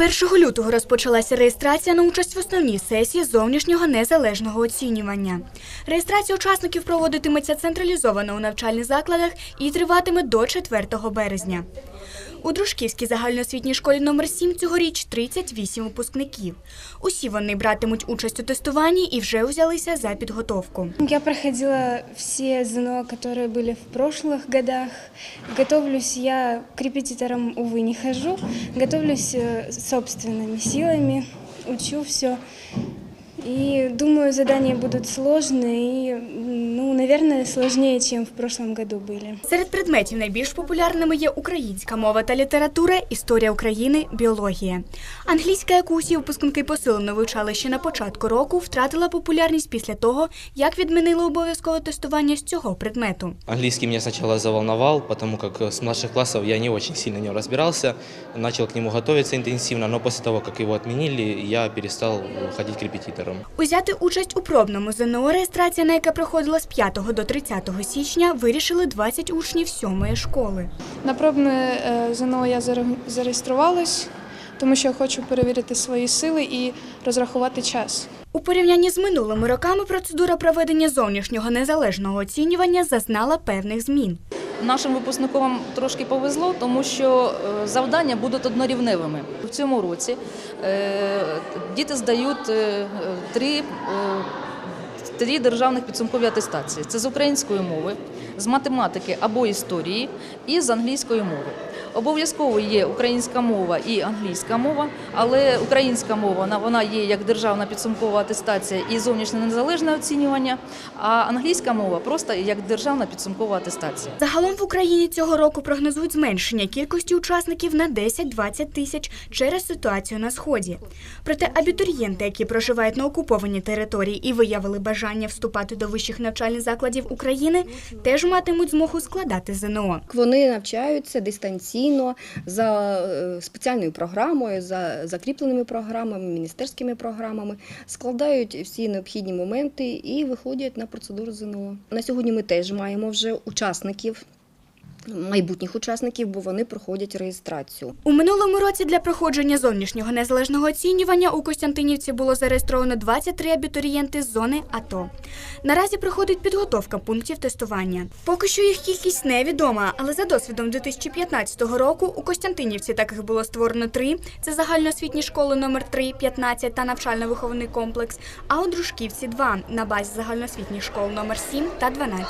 1 лютого розпочалася реєстрація на участь в основній сесії зовнішнього незалежного оцінювання. Реєстрація учасників проводитиметься централізовано у навчальних закладах і триватиме до 4 березня. У Дружківській загальноосвітній школі номер 7 цьогоріч 38 випускників. Усі вони братимуть участь у тестуванні і вже взялися за підготовку. Я проходила все ЗНО, которые были в прошлых годах. Готовлюсь я к репетиторам, увы, не хожу. Готовлюсь э, собственными силами, учу все. И думаю, задания будут сложные и, м, ну, наверное, сложнее, чем в прошлом году были. Серед предметів найбільш популярними є українська мова та література, історія України, біологія. Англійська, яку усі випускники посилено вивчали ще на початку року, втратила популярність після того, як відмінили обов'язкове тестування з цього предмету. Английский меня сначала заволновал, потому как с младших классов я не очень сильно в нем разбирался. Начал к нему готовиться интенсивно, но после того, как его отменили, я перестал ходить к репетиторам. Узяти участь у пробному ЗНО, реєстрація на яке проходила з 5 до 30 січня, вирішили 20 учнів сьомої школи. На пробне е, ЗНО я заре- зареєструвалась, тому що хочу перевірити свої сили і розрахувати час. У порівнянні з минулими роками процедура проведення зовнішнього незалежного оцінювання зазнала певних змін. Нашим випускникам трошки повезло, тому що е, завдання будуть однорівневими. В цьому році е, діти здають три, три державних підсумкові атестації: це з української мови, з математики або історії і з англійської мови. Обов'язково є українська мова і англійська мова, але українська мова вона- вона є як державна підсумкова атестація і зовнішнє незалежне оцінювання, а англійська мова просто як державна підсумкова атестація. Загалом в Україні цього року прогнозують зменшення кількості учасників на 10-20 тисяч через ситуацію на сході. Проте абітурієнти, які проживають на окупованій території і виявили бажання вступати до вищих навчальних закладів України, теж матимуть змогу складати ЗНО. Вони навчаються дистанційно за е, спеціальною програмою, за закріпленими програмами, міністерськими програмами, складають всі необхідні моменти і виходять на процедуру ЗНО. На сьогодні ми теж маємо вже учасників. Майбутніх учасників, бо вони проходять реєстрацію. У минулому році для проходження зовнішнього незалежного оцінювання у Костянтинівці було зареєстровано 23 абітурієнти з зони АТО. Наразі проходить підготовка пунктів тестування. Поки що їх кількість невідома, але за досвідом 2015 року у Костянтинівці таких було створено три: це загальноосвітні школи номер 3, 15 та навчально-виховний комплекс. А у Дружківці два на базі загальноосвітніх школ номер 7 та 12.